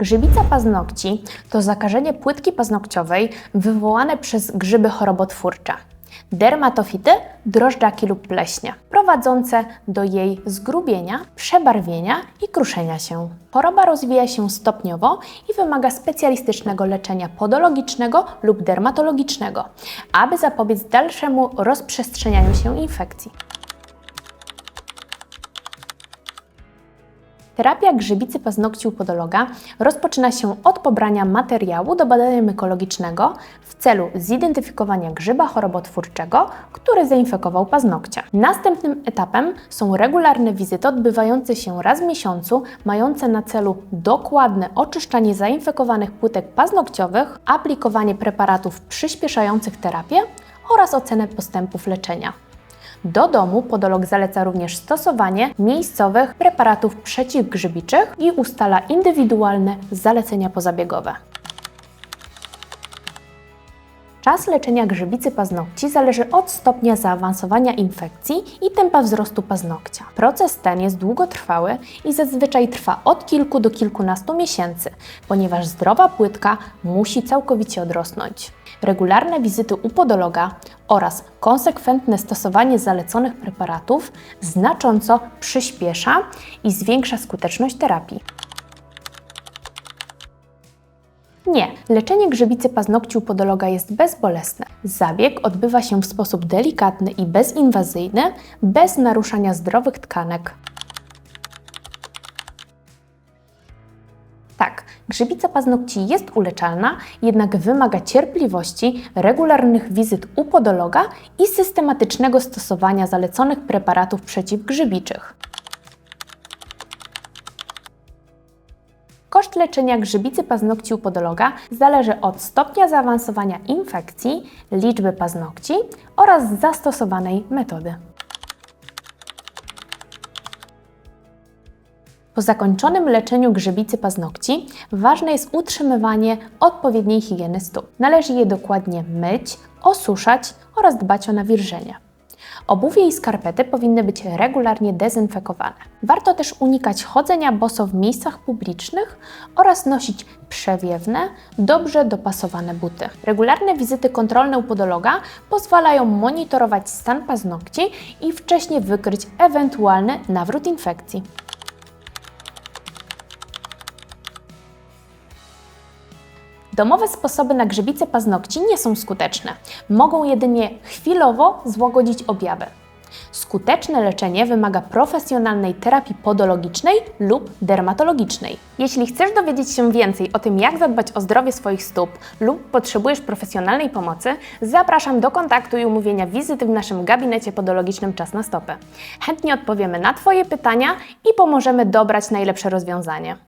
Grzybica paznokci to zakażenie płytki paznokciowej wywołane przez grzyby chorobotwórcze. Dermatofity, drożdżaki lub pleśnie, prowadzące do jej zgrubienia, przebarwienia i kruszenia się. Choroba rozwija się stopniowo i wymaga specjalistycznego leczenia podologicznego lub dermatologicznego, aby zapobiec dalszemu rozprzestrzenianiu się infekcji. Terapia grzybicy paznokci u podologa rozpoczyna się od pobrania materiału do badania mykologicznego w celu zidentyfikowania grzyba chorobotwórczego, który zainfekował paznokcie. Następnym etapem są regularne wizyty odbywające się raz w miesiącu, mające na celu dokładne oczyszczanie zainfekowanych płytek paznokciowych, aplikowanie preparatów przyspieszających terapię oraz ocenę postępów leczenia. Do domu podolog zaleca również stosowanie miejscowych preparatów przeciwgrzybiczych i ustala indywidualne zalecenia pozabiegowe. Czas leczenia grzybicy paznokci zależy od stopnia zaawansowania infekcji i tempa wzrostu paznokcia. Proces ten jest długotrwały i zazwyczaj trwa od kilku do kilkunastu miesięcy, ponieważ zdrowa płytka musi całkowicie odrosnąć. Regularne wizyty u podologa oraz konsekwentne stosowanie zaleconych preparatów znacząco przyspiesza i zwiększa skuteczność terapii. Nie, leczenie grzybicy paznokci u podologa jest bezbolesne. Zabieg odbywa się w sposób delikatny i bezinwazyjny, bez naruszania zdrowych tkanek. Tak, grzybica paznokci jest uleczalna, jednak wymaga cierpliwości, regularnych wizyt u podologa i systematycznego stosowania zaleconych preparatów przeciwgrzybiczych. Koszt leczenia grzybicy paznokci u podologa zależy od stopnia zaawansowania infekcji, liczby paznokci oraz zastosowanej metody. Po zakończonym leczeniu grzybicy paznokci ważne jest utrzymywanie odpowiedniej higieny stóp. Należy je dokładnie myć, osuszać oraz dbać o nawilżenie. Obuwie i skarpety powinny być regularnie dezynfekowane. Warto też unikać chodzenia boso w miejscach publicznych oraz nosić przewiewne, dobrze dopasowane buty. Regularne wizyty kontrolne u podologa pozwalają monitorować stan paznokci i wcześniej wykryć ewentualny nawrót infekcji. Domowe sposoby na grzybicę paznokci nie są skuteczne. Mogą jedynie chwilowo złagodzić objawy. Skuteczne leczenie wymaga profesjonalnej terapii podologicznej lub dermatologicznej. Jeśli chcesz dowiedzieć się więcej o tym, jak zadbać o zdrowie swoich stóp lub potrzebujesz profesjonalnej pomocy, zapraszam do kontaktu i umówienia wizyty w naszym gabinecie podologicznym Czas na stopę. Chętnie odpowiemy na Twoje pytania i pomożemy dobrać najlepsze rozwiązanie.